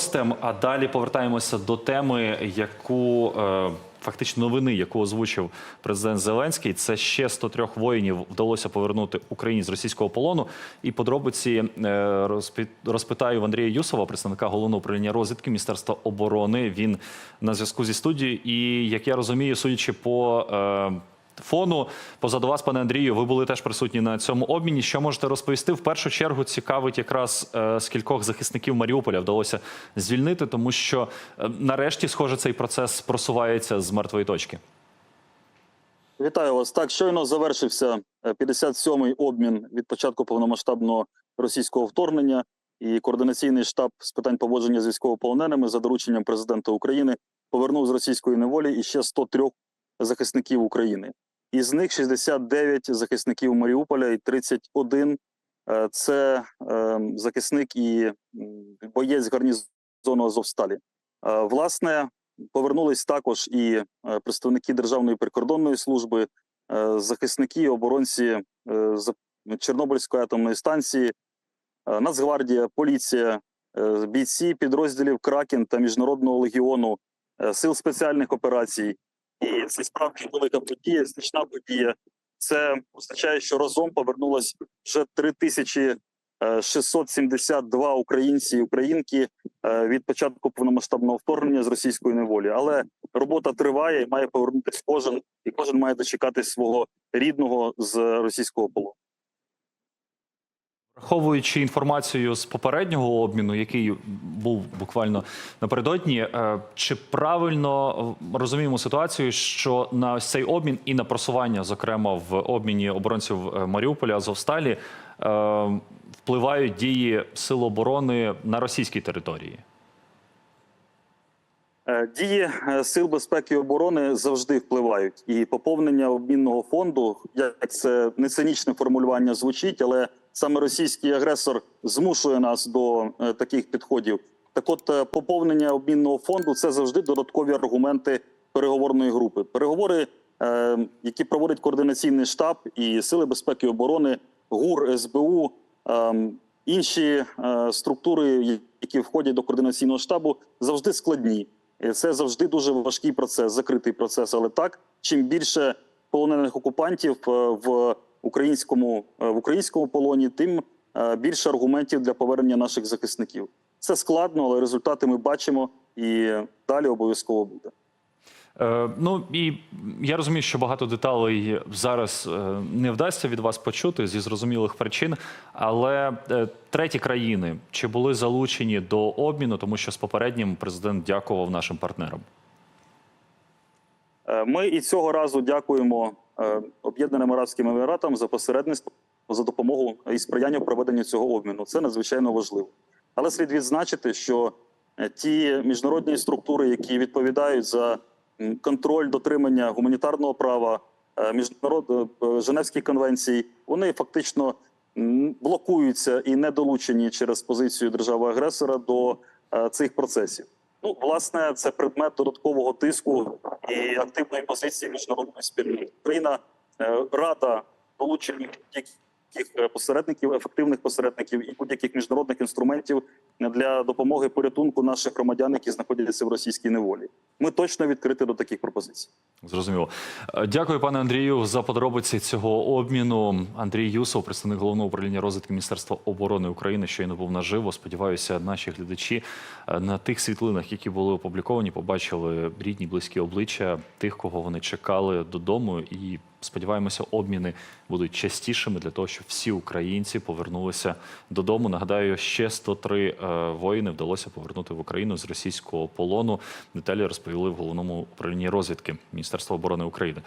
гостем. А далі повертаємося до теми, яку е, фактично новини, яку озвучив президент Зеленський. Це ще 103 воїнів вдалося повернути Україні з російського полону. І подробиці е, розпитаю в Андрія Юсова, представника головного управління розвідки Міністерства оборони. Він на зв'язку зі студією. І як я розумію, судячи по е, фону. Позаду вас, пане Андрію, ви були теж присутні на цьому обміні. Що можете розповісти? В першу чергу цікавить якраз е, скількох захисників Маріуполя вдалося звільнити, тому що е, нарешті, схоже, цей процес просувається з мертвої точки. Вітаю вас. Так, щойно завершився е, 57-й обмін від початку повномасштабного російського вторгнення. І координаційний штаб з питань поводження з військовополоненими за дорученням президента України повернув з російської неволі іще 103 захисників України. Із них 69 захисників Маріуполя і 31 е, – це е, захисник і боєць гарнізону Азовсталі. Е, Власне, повернулись також і е, представники Державної прикордонної служби, захисники, і оборонці Чорнобильської атомної станції, Нацгвардія, поліція, бійці підрозділів Кракен та Міжнародного легіону сил спеціальних операцій. І це справді велика подія, значна подія. Це означає, що разом повернулось вже 3672 українці і українки е, від початку повномасштабного вторгнення з російської неволі. Але робота триває і має повернутися кожен, і кожен має дочекати свого рідного з російського полону. Враховуючи інформацію з попереднього обміну, який був буквально напередодні, е, чи правильно е, розуміємо ситуацію, що на ось цей обмін і на просування, зокрема в обміні оборонців е, Маріуполя Азовсталі, впливають дії сил оборони на російській території? Дії сил безпеки і оборони завжди впливають, і поповнення обмінного фонду, як це не цинічне формулювання звучить, але саме російський агресор змушує нас до е, таких підходів. Так, от е, поповнення обмінного фонду це завжди додаткові аргументи переговорної групи. Переговори, е, які проводить координаційний штаб і сили безпеки і оборони, ГУР, СБУ, ем, інші структури, які входять до координаційного штабу, завжди складні. Це завжди дуже важкий процес, закритий процес. Але так, чим більше полонених окупантів в українському е, в українському полоні, тим е, більше аргументів для повернення наших захисників. Це складно, але результати ми бачимо і далі обов'язково буде. Е, ну і я розумію, що багато деталей зараз не вдасться від вас почути зі зрозумілих причин. Але треті країни чи були залучені до обміну, тому що з попереднім президент дякував нашим партнерам. Ми і цього разу дякуємо Об'єднаним Арабським Еміратам за посередництво за допомогу і сприяння в цього обміну. Це надзвичайно важливо. Але слід відзначити, що е, ті міжнародні структури, які відповідають за контроль дотримання гуманітарного права, е, міжнарод е, Женевських конвенцій, вони фактично блокуються і не долучені через позицію держави-агресора до е, цих процесів. Ну, власне, це предмет додаткового тиску і активної позиції міжнародної спільноти. Україна е, рада долучення будь-яких е, посередників, ефективних посередників і будь-яких міжнародних інструментів для допомоги порятунку наших громадян, які знаходяться в російській неволі. Ми точно відкриті до таких пропозицій. Зрозуміло. Е, Дякую, пане Андрію, за подробиці цього обміну. Андрій Юсов, представник головного управління розвитку Міністерства оборони України, щойно був наживо. Сподіваюся, наші глядачі е, на тих світлинах, які були опубліковані, побачили рідні, близькі обличчя тих, кого вони чекали додому. І сподіваємося, обміни будуть частішими для того, щоб всі українці повернулися додому. Нагадаю, ще 103 е, воїни вдалося повернути в Україну з російського полону. Деталі розповіли в головному управлінні розвідки Міністерства оборони України.